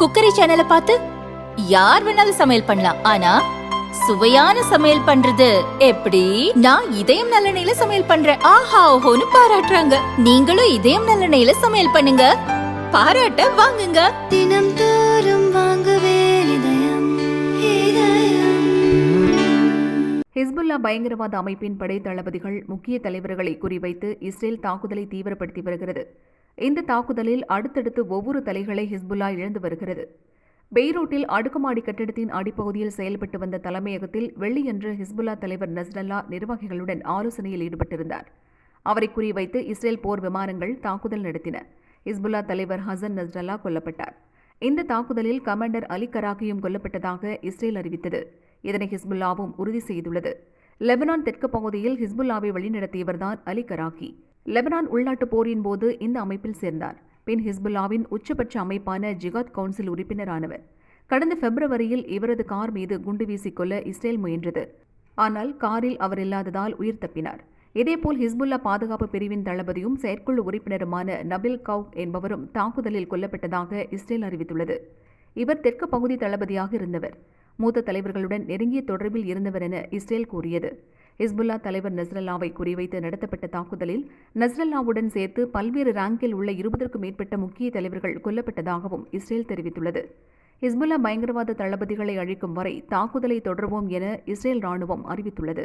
Cookery சேனலை பார்த்து யார் வேணாலும் சமையல் பண்ணலாம். ஆனா சுவையான சமையல் பண்றது எப்படி? நான் இதயம் நல்லெண்ணெயில சமையல் பண்றேன். ஆஹா ஓஹோன்னு பாராட்டுறாங்க. நீங்களும் இதயம் நல்லெண்ணெயில சமையல் பண்ணுங்க. பாராட்ட வாங்குங்க. தினம் தோறும் வாங்குவே இதயம் இதயம். ஹிஸ்புல்லா பயங்கரவாத அமைப்பின் படை தளபதிகள் முக்கிய தலைவர்களை குறிவைத்து இஸ்ரேல் தாக்குதலை தீவிரப்படுத்தி வருகிறது. இந்த தாக்குதலில் அடுத்தடுத்து ஒவ்வொரு தலைகளை ஹிஸ்புல்லா இழந்து வருகிறது. பெய்ரூட்டில் அடுக்குமாடி கட்டிடத்தின் அடிப்பகுதியில் செயல்பட்டு வந்த தலைமையகத்தில் வெள்ளியன்று ஹிஸ்புல்லா தலைவர் நஸ்ரல்லா நிர்வாகிகளுடன் ஆலோசனையில் ஈடுபட்டிருந்தார். அவரை குறிவைத்து இஸ்ரேல் போர் விமானங்கள் தாக்குதல் நடத்தின. ஹிஸ்புல்லா தலைவர் ஹசன் நஸ்ரல்லா கொல்லப்பட்டார். இந்த தாக்குதலில் கமாண்டர் அலி கராகியும் கொல்லப்பட்டதாக இஸ்ரேல் அறிவித்தது. இதனை ஹிஸ்புல்லாவும் உறுதி செய்துள்ளது. லெபனான் தெற்கு பகுதியில் ஹிஸ்புல்லாவை வழிநடத்தியவர்தான் அலி கராகி. லெபனான் உள்நாட்டுப் போரின் போது இந்த அமைப்பில் சேர்ந்தார். பின் ஹிஸ்புல்லாவின் உச்சபட்ச அமைப்பான ஜிகாத் கவுன்சில் உறுப்பினரானவர். கடந்த பிப்ரவரியில் இவரது கார் மீது குண்டு வீசிக்கொள்ள இஸ்ரேல் முயன்றது. ஆனால் காரில் அவர் இல்லாததால் உயிர் தப்பினார். இதேபோல் ஹிஸ்புல்லா பாதுகாப்பு பிரிவின் தளபதியும் செயற்குழு உறுப்பினருமான நபில் கவ் என்பவரும் தாக்குதலில் கொல்லப்பட்டதாக இஸ்ரேல் அறிவித்துள்ளது. இவர் தெற்கு பகுதி தளபதியாக இருந்தவர். மூத்த தலைவர்களுடன் நெருங்கிய தொடர்பில் இருந்தவர் என இஸ்ரேல் கூறியது. ஹிஸ்புல்லா தலைவர் நஸ்ரல்லாவை குறிவைத்து நடத்தப்பட்ட தாக்குதலில் நஸ்ரல்லாவுடன் சேர்த்து பல்வேறு ரேங்கில் உள்ள இருபதற்கும் மேற்பட்ட முக்கிய தலைவர்கள் கொல்லப்பட்டதாகவும் இஸ்ரேல் தெரிவித்துள்ளது. ஹிஸ்புல்லா பயங்கரவாத தளபதிகளை அழிக்கும் வரை தாக்குதலை தொடர்வோம் என இஸ்ரேல் ராணுவம் அறிவித்துள்ளது.